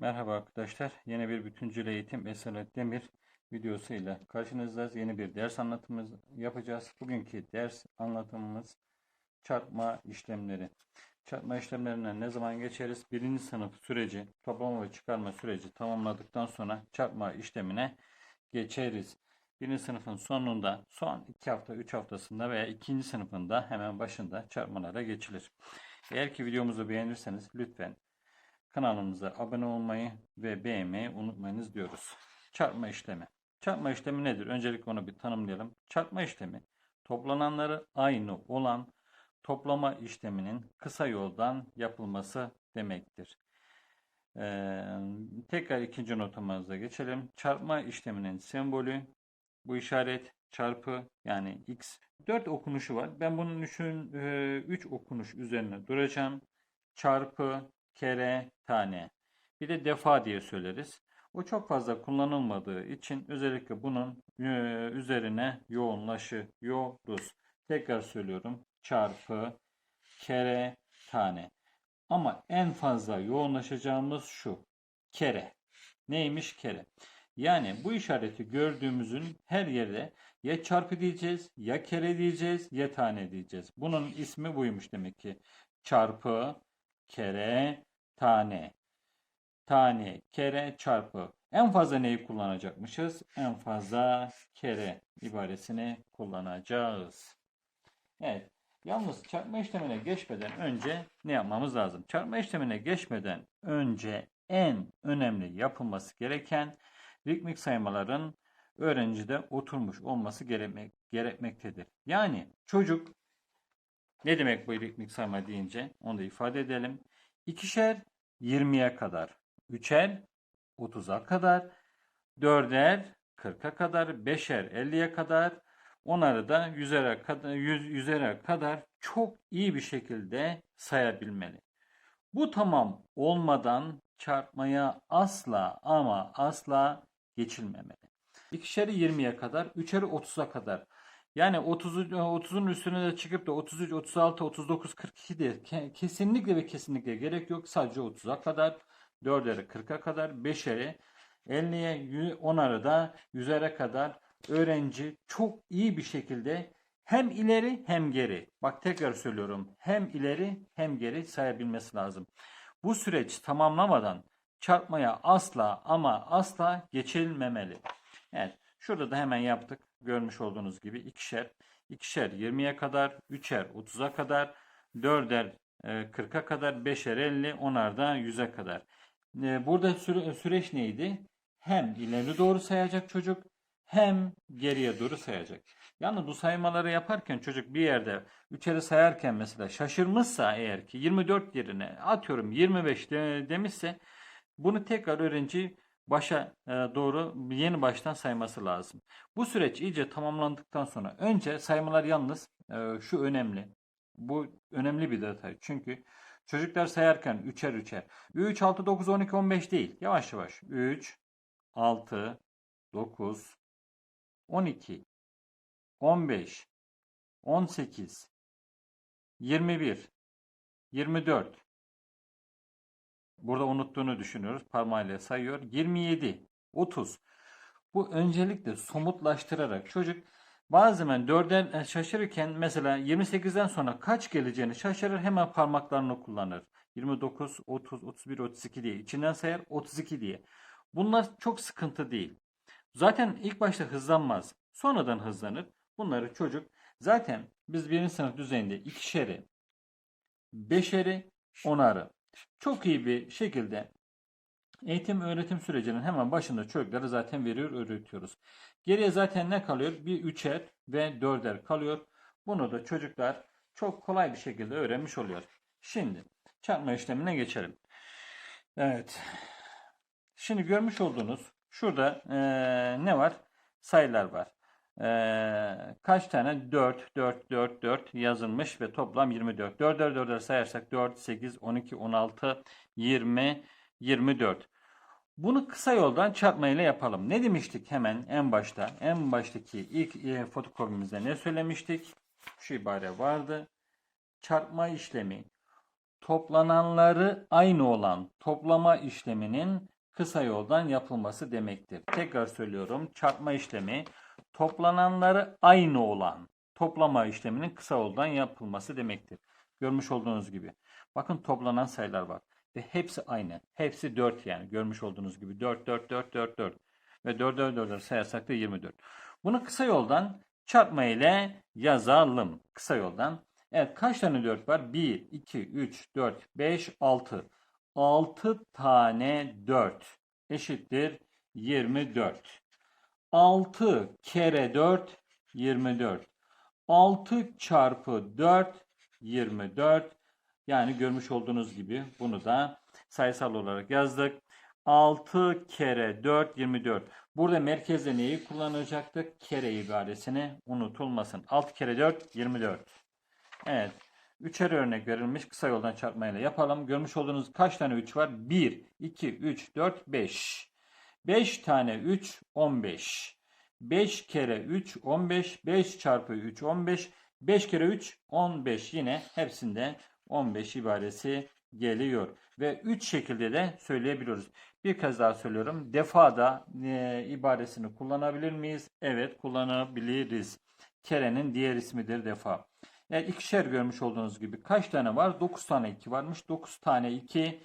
Merhaba arkadaşlar. Yeni bir bütüncül eğitim Esaret Demir videosu ile karşınızdayız. Yeni bir ders anlatımımız yapacağız. Bugünkü ders anlatımımız çarpma işlemleri. Çarpma işlemlerine ne zaman geçeriz? Birinci sınıf süreci, toplama ve çıkarma süreci tamamladıktan sonra çarpma işlemine geçeriz. Birinci sınıfın sonunda, son iki hafta, üç haftasında veya ikinci sınıfında hemen başında çarpmalara geçilir. Eğer ki videomuzu beğenirseniz lütfen Kanalımıza abone olmayı ve beğenmeyi unutmayınız diyoruz. Çarpma işlemi. Çarpma işlemi nedir? Öncelikle onu bir tanımlayalım. Çarpma işlemi toplananları aynı olan toplama işleminin kısa yoldan yapılması demektir. Ee, tekrar ikinci notumuza geçelim. Çarpma işleminin sembolü bu işaret çarpı yani x. 4 okunuşu var. Ben bunun 3'ün 3 okunuş üzerine duracağım. Çarpı kere, tane. Bir de defa diye söyleriz. O çok fazla kullanılmadığı için özellikle bunun e, üzerine yoğunlaşıyoruz. Tekrar söylüyorum. Çarpı, kere, tane. Ama en fazla yoğunlaşacağımız şu. Kere. Neymiş kere? Yani bu işareti gördüğümüzün her yerde ya çarpı diyeceğiz, ya kere diyeceğiz, ya tane diyeceğiz. Bunun ismi buymuş demek ki. Çarpı, kere, tane. Tane, kere, çarpı. En fazla neyi kullanacakmışız? En fazla kere ibaresini kullanacağız. Evet. Yalnız çarpma işlemine geçmeden önce ne yapmamız lazım? Çarpma işlemine geçmeden önce en önemli yapılması gereken ritmik saymaların öğrencide oturmuş olması gerekmek, gerekmektedir. Yani çocuk ne demek bu ritmik sayma deyince onu da ifade edelim. İkişer 20'ye kadar, üçer 30'a kadar, dörder 40'a kadar, beşer 50'ye kadar, onları da yüzere kadar, yüz, yüzere kadar çok iyi bir şekilde sayabilmeli. Bu tamam olmadan çarpmaya asla ama asla geçilmemeli. İkişeri 20'ye kadar, üçeri 30'a kadar. Yani 30 30'un üstüne de çıkıp da 33, 36, 39, 42 diye kesinlikle ve kesinlikle gerek yok. Sadece 30'a kadar, 4'leri 40'a kadar, 5'eri 50'ye, 10'arı da 100'lere kadar öğrenci çok iyi bir şekilde hem ileri hem geri. Bak tekrar söylüyorum. Hem ileri hem geri sayabilmesi lazım. Bu süreç tamamlamadan çarpmaya asla ama asla geçilmemeli. Evet. Şurada da hemen yaptık. Görmüş olduğunuz gibi ikişer. ikişer 20'ye kadar, üçer 30'a kadar, dörder 40'a kadar, beşer 50, onar da 100'e kadar. E, burada süre, süreç neydi? Hem ileri doğru sayacak çocuk hem geriye doğru sayacak. Yani bu saymaları yaparken çocuk bir yerde üçeri sayarken mesela şaşırmışsa eğer ki 24 yerine atıyorum 25 de, demişse bunu tekrar öğrenci başa e, doğru yeni baştan sayması lazım. Bu süreç iyice tamamlandıktan sonra önce saymalar yalnız e, şu önemli. Bu önemli bir detay. Çünkü çocuklar sayarken üçer üçer. 3, 6, 9, 12, 15 değil. Yavaş yavaş. 3, 6, 9, 12, 15, 18, 21, 24, Burada unuttuğunu düşünüyoruz. Parmağıyla sayıyor. 27, 30. Bu öncelikle somutlaştırarak çocuk bazen 4'den şaşırırken mesela 28'den sonra kaç geleceğini şaşırır hemen parmaklarını kullanır. 29, 30, 31, 32 diye. içinden sayar 32 diye. Bunlar çok sıkıntı değil. Zaten ilk başta hızlanmaz. Sonradan hızlanır. Bunları çocuk zaten biz birinci sınıf düzeyinde ikişeri, beşeri, onarı çok iyi bir şekilde eğitim öğretim sürecinin hemen başında çocukları zaten veriyor, öğretiyoruz. Geriye zaten ne kalıyor? Bir üçer ve dörder kalıyor. Bunu da çocuklar çok kolay bir şekilde öğrenmiş oluyor. Şimdi çarpma işlemine geçelim. Evet. Şimdi görmüş olduğunuz şurada ee, ne var? Sayılar var. Ee, kaç tane? 4, 4, 4, 4 yazılmış ve toplam 24. 4, 4, 4'leri sayarsak 4, 8, 12, 16, 20, 24. Bunu kısa yoldan çarpma ile yapalım. Ne demiştik hemen en başta? En baştaki ilk e, fotokopimizde ne söylemiştik? Şu ibare vardı. Çarpma işlemi toplananları aynı olan toplama işleminin kısa yoldan yapılması demektir. Tekrar söylüyorum. Çarpma işlemi toplananları aynı olan toplama işleminin kısa yoldan yapılması demektir. Görmüş olduğunuz gibi. Bakın toplanan sayılar var. Ve hepsi aynı. Hepsi 4 yani. Görmüş olduğunuz gibi. 4, 4, 4, 4, 4. Ve 4, 4, 4 sayarsak da 24. Bunu kısa yoldan çarpma ile yazalım. Kısa yoldan. Evet kaç tane 4 var? 1, 2, 3, 4, 5, 6. 6 tane 4 eşittir 24. 6 kere 4 24. 6 çarpı 4 24. Yani görmüş olduğunuz gibi bunu da sayısal olarak yazdık. 6 kere 4 24. Burada merkezde neyi kullanacaktık? Kere ibaresini unutulmasın. 6 kere 4 24. Evet. Üçer örnek verilmiş. Kısa yoldan çarpmayla yapalım. Görmüş olduğunuz kaç tane 3 var? 1, 2, 3, 4, 5. 5 tane 3 15. 5 kere 3 15. 5 çarpı 3 15. 5 kere 3 15 yine hepsinde 15 ibaresi geliyor. Ve 3 şekilde de söyleyebiliyoruz. Bir kez daha söylüyorum. Defada e, ibaresini kullanabilir miyiz? Evet kullanabiliriz. Kerenin diğer ismidir defa. Evet ikişer görmüş olduğunuz gibi kaç tane var? 9 tane 2 varmış. 9 tane 2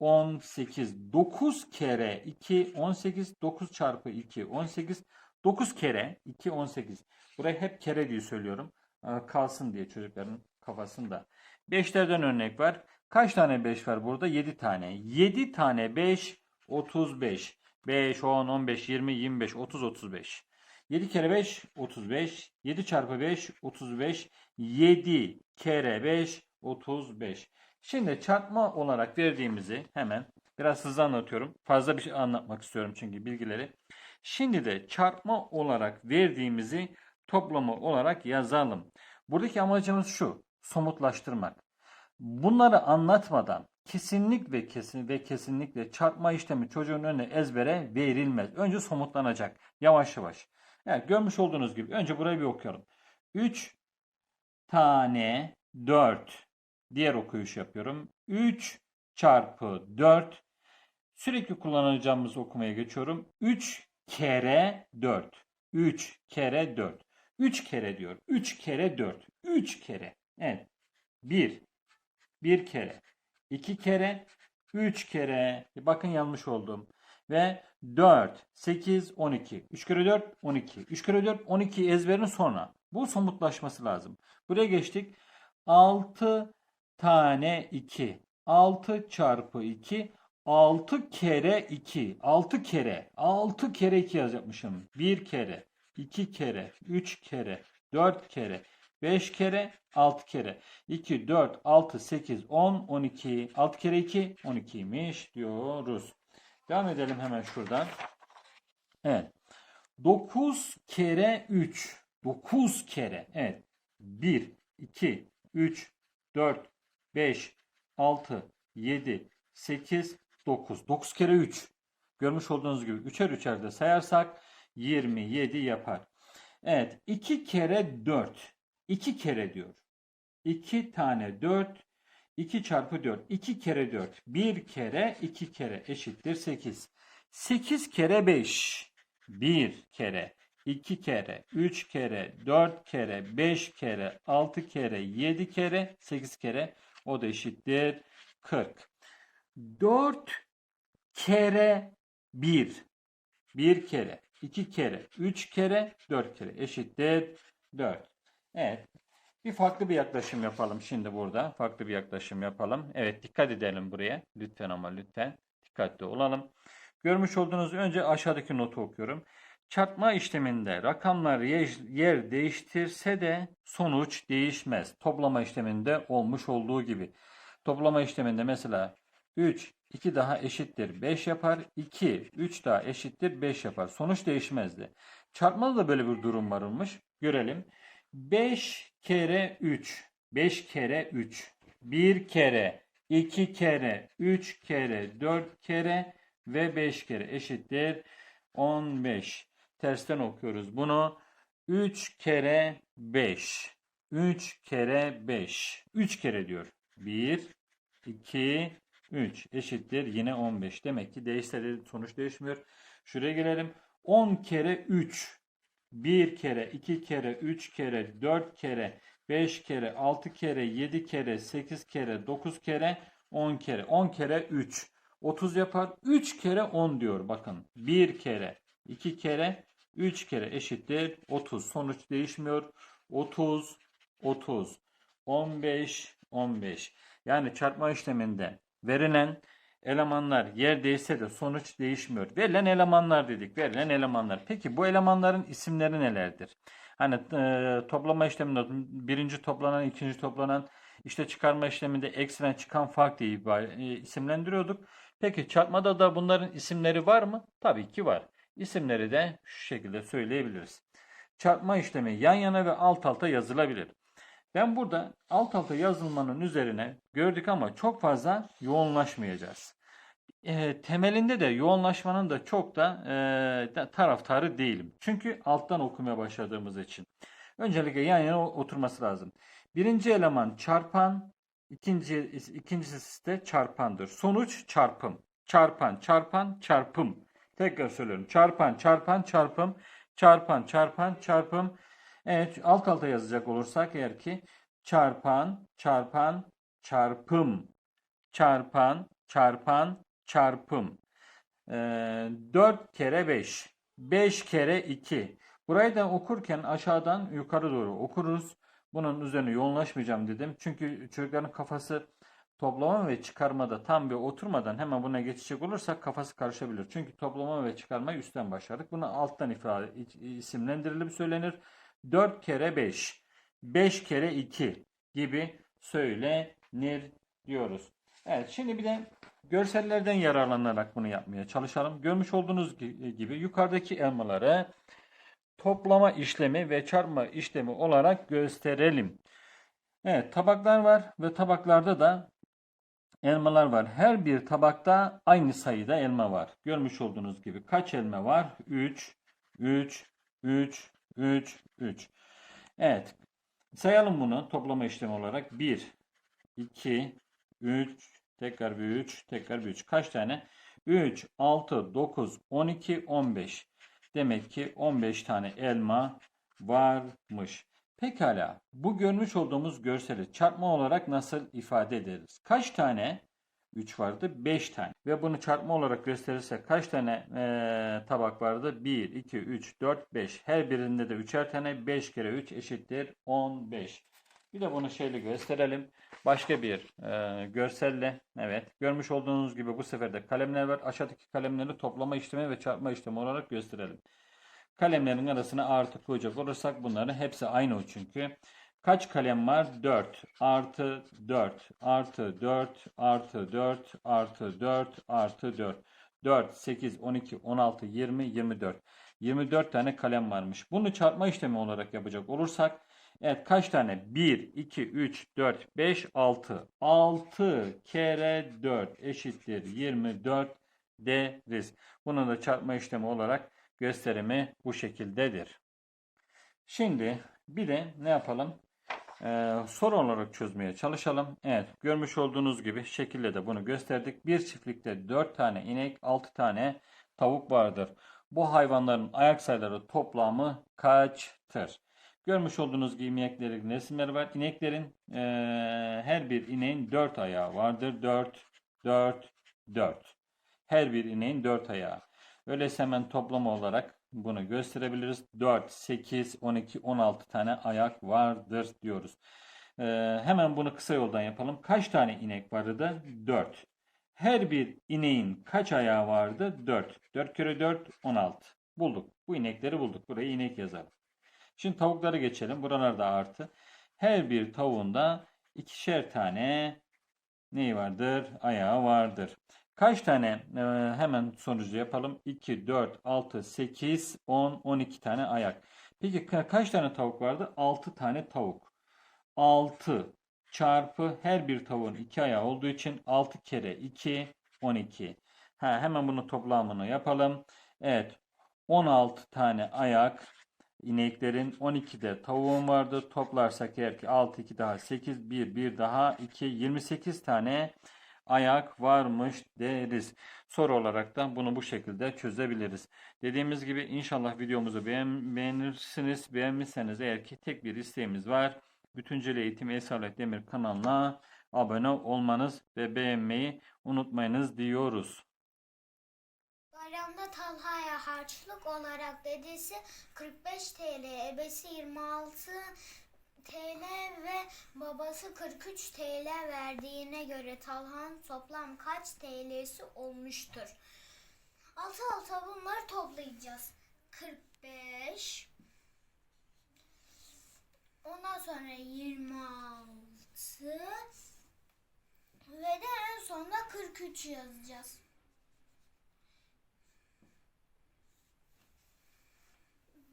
18. 9 kere 2 18. 9 çarpı 2 18. 9 kere 2 18. Burayı hep kere diye söylüyorum. Ee, Kalsın diye çocukların kafasında. 5'lerden örnek var. Kaç tane 5 var burada? 7 tane. 7 tane 5 35. 5, 10, 15, 20, 25, 30, 35. 7 kere 5 35. 7 çarpı 5 35. 7 kere 5 35. Şimdi çarpma olarak verdiğimizi hemen biraz hızlı anlatıyorum. Fazla bir şey anlatmak istiyorum çünkü bilgileri. Şimdi de çarpma olarak verdiğimizi toplama olarak yazalım. Buradaki amacımız şu. Somutlaştırmak. Bunları anlatmadan kesinlik kesin ve kesinlikle çarpma işlemi çocuğun önüne ezbere verilmez. Önce somutlanacak. Yavaş yavaş. Evet, görmüş olduğunuz gibi önce burayı bir okuyalım. 3 tane 4 diğer okuyuş yapıyorum. 3 çarpı 4 sürekli kullanacağımız okumaya geçiyorum. 3 kere 4. 3 kere 4. 3 kere diyor. 3 kere 4. 3 kere. Evet. 1. 1 kere. 2 kere. 3 kere. Bakın yanlış oldum. Ve 4, 8, 12. 3 kere 4, 12. 3 kere 4, 12 ezberin sonra. Bu somutlaşması lazım. Buraya geçtik. 6 tane 2. 6 çarpı 2. 6 kere 2. 6 kere. 6 kere 2 yazacakmışım. 1 kere. 2 kere. 3 kere. 4 kere. 5 kere. 6 kere. 2, 4, 6, 8, 10, 12. 6 kere 2, 12'ymiş diyoruz. Devam edelim hemen şuradan. Evet. 9 kere 3. 9 kere. Evet. 1, 2, 3, 4, 5, 6, 7, 8, 9. 9 kere 3. Görmüş olduğunuz gibi üçer üçer de sayarsak 27 yapar. Evet. 2 kere 4. 2 kere diyor. 2 tane 4. 2 çarpı 4. 2 kere 4. 1 kere 2 kere eşittir 8. 8 kere 5. 1 kere. 2 kere. 3 kere. 4 kere. 5 kere. 6 kere. 7 kere. 8 kere. O da eşittir 40. 4 kere 1. 1 kere. 2 kere. 3 kere. 4 kere. Eşittir 4. Evet. Bir farklı bir yaklaşım yapalım şimdi burada. Farklı bir yaklaşım yapalım. Evet dikkat edelim buraya. Lütfen ama lütfen dikkatli olalım. Görmüş olduğunuz önce aşağıdaki notu okuyorum. Çarpma işleminde rakamlar yer, değiştirse de sonuç değişmez. Toplama işleminde olmuş olduğu gibi. Toplama işleminde mesela 3, 2 daha eşittir 5 yapar. 2, 3 daha eşittir 5 yapar. Sonuç değişmezdi. Çarpmada da böyle bir durum varmış. Görelim. 5 kere 3. 5 kere 3. 1 kere, 2 kere, 3 kere, 4 kere ve 5 kere eşittir 15. Tersten okuyoruz bunu. 3 kere 5. 3 kere 5. 3 kere diyor. 1, 2, 3 eşittir yine 15. Demek ki değişse de sonuç değişmiyor. Şuraya gelelim. 10 kere 3. 1 kere, 2 kere, 3 kere, 4 kere, 5 kere, 6 kere, 7 kere, 8 kere, 9 kere, 10 kere. 10 kere 3. 30 yapar. 3 kere 10 diyor. Bakın. 1 kere, 2 kere, 3 kere eşittir 30. Sonuç değişmiyor. 30, 30, 15, 15. Yani çarpma işleminde verilen elemanlar yer değişse de sonuç değişmiyor. Verilen elemanlar dedik. Verilen elemanlar. Peki bu elemanların isimleri nelerdir? Hani e, toplama işleminde birinci toplanan, ikinci toplanan, işte çıkarma işleminde eksilten çıkan fark diye e, isimlendiriyorduk. Peki çarpmada da bunların isimleri var mı? Tabii ki var. İsimleri de şu şekilde söyleyebiliriz. Çarpma işlemi yan yana ve alt alta yazılabilir. Ben burada alt alta yazılmanın üzerine gördük ama çok fazla yoğunlaşmayacağız. E, temelinde de yoğunlaşmanın da çok da e, taraftarı değilim. Çünkü alttan okumaya başladığımız için. Öncelikle yan yana oturması lazım. Birinci eleman çarpan, ikinci, ikincisi de çarpandır. Sonuç çarpım. Çarpan, çarpan, çarpım. Tekrar söylüyorum. Çarpan, çarpan, çarpım. Çarpan, çarpan, çarpım. Evet, alt alta yazacak olursak eğer ki çarpan, çarpan, çarpım. Çarpan, çarpan, çarpım. Ee, 4 kere 5. 5 kere 2. Burayı da okurken aşağıdan yukarı doğru okuruz. Bunun üzerine yoğunlaşmayacağım dedim. Çünkü çocukların kafası toplama ve çıkarmada tam bir oturmadan hemen buna geçecek olursak kafası karışabilir. Çünkü toplama ve çıkarmayı üstten başladık. Bunu alttan ifade isimlendirilip söylenir. 4 kere 5, 5 kere 2 gibi söylenir diyoruz. Evet şimdi bir de görsellerden yararlanarak bunu yapmaya çalışalım. Görmüş olduğunuz gi- gibi yukarıdaki elmaları toplama işlemi ve çarpma işlemi olarak gösterelim. Evet tabaklar var ve tabaklarda da elmalar var. Her bir tabakta aynı sayıda elma var. Görmüş olduğunuz gibi kaç elma var? 3, 3, 3, 3, 3. Evet. Sayalım bunu toplama işlemi olarak. 1, 2, 3, tekrar bir 3, tekrar bir 3. Kaç tane? 3, 6, 9, 12, 15. Demek ki 15 tane elma varmış. Pekala. Bu görmüş olduğumuz görseli çarpma olarak nasıl ifade ederiz? Kaç tane? 3 vardı. 5 tane. Ve bunu çarpma olarak gösterirsek kaç tane eee, tabak vardı? 1, 2, 3, 4, 5. Her birinde de 3'er tane. 5 kere 3 eşittir 15. Bir de bunu şeyle gösterelim. Başka bir eee, görselle. Evet. Görmüş olduğunuz gibi bu sefer de kalemler var. Aşağıdaki kalemleri toplama işlemi ve çarpma işlemi olarak gösterelim. Kalemlerin arasına artı koyacak olursak bunların hepsi aynı o çünkü. Kaç kalem var? 4 artı 4 artı 4 artı 4 artı 4 artı 4. 4, 8, 12, 16, 20, 24. 24 tane kalem varmış. Bunu çarpma işlemi olarak yapacak olursak evet kaç tane? 1, 2, 3, 4, 5, 6. 6 kere 4 eşittir 24 deriz. Bunun da çarpma işlemi olarak gösterimi bu şekildedir. Şimdi bir de ne yapalım? Ee, soru olarak çözmeye çalışalım. Evet, görmüş olduğunuz gibi şekilde de bunu gösterdik. Bir çiftlikte 4 tane inek, 6 tane tavuk vardır. Bu hayvanların ayak sayıları toplamı kaçtır? Görmüş olduğunuz gibi ineklerin resimleri var. İneklerin eee, her bir ineğin 4 ayağı vardır. 4, 4, 4. Her bir ineğin 4 ayağı. Öyleyse hemen toplam olarak bunu gösterebiliriz. 4, 8, 12, 16 tane ayak vardır diyoruz. Ee, hemen bunu kısa yoldan yapalım. Kaç tane inek vardı? 4. Her bir ineğin kaç ayağı vardı? 4. 4 kere 4, 16. Bulduk. Bu inekleri bulduk. Buraya inek yazalım. Şimdi tavuklara geçelim. Buralarda artı. Her bir tavuğunda ikişer tane neyi vardır? Ayağı vardır. Kaç tane? Ee, hemen sonucu yapalım. 2, 4, 6, 8, 10, 12 tane ayak. Peki ka- kaç tane tavuk vardı? 6 tane tavuk. 6 çarpı her bir tavuğun 2 ayağı olduğu için 6 kere 2, 12. Ha, hemen bunun toplamını yapalım. Evet. 16 tane ayak ineklerin 12 de tavuğum vardı. Toplarsak eğer ki 6 2 daha 8 1 1 daha 2 28 tane ayak varmış deriz. Soru olarak da bunu bu şekilde çözebiliriz. Dediğimiz gibi inşallah videomuzu beğen, beğenirsiniz. Beğenmişseniz eğer ki tek bir isteğimiz var. Bütüncül Eğitim Esalet Demir kanalına abone olmanız ve beğenmeyi unutmayınız diyoruz. Bayramda Talha'ya harçlık olarak dedesi 45 TL, ebesi 26 TL ve babası 43 TL verdiğine göre Talha'nın toplam kaç TL'si olmuştur? Altı alta bunları toplayacağız. 45 Ondan sonra 26 ve de en sonunda 43 yazacağız.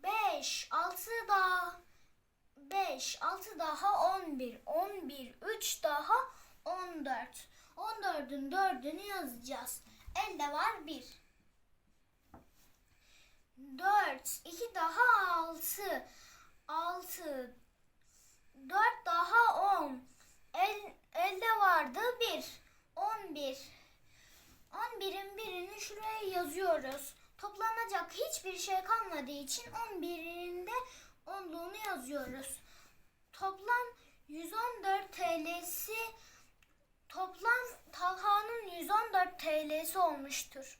5, 6 daha 5, 6 daha 11, 11, 3 daha 14. 14'ün 4'ünü yazacağız. Elde var 1. 4, 2 daha 6, 6, 4 daha 10. El, elde vardı 1, 11. 11'in birini şuraya yazıyoruz. Toplanacak hiçbir şey kalmadığı için 11'inde olduğunu yazıyoruz. Toplam 114 TL'si toplam Talha'nın 114 TL'si olmuştur.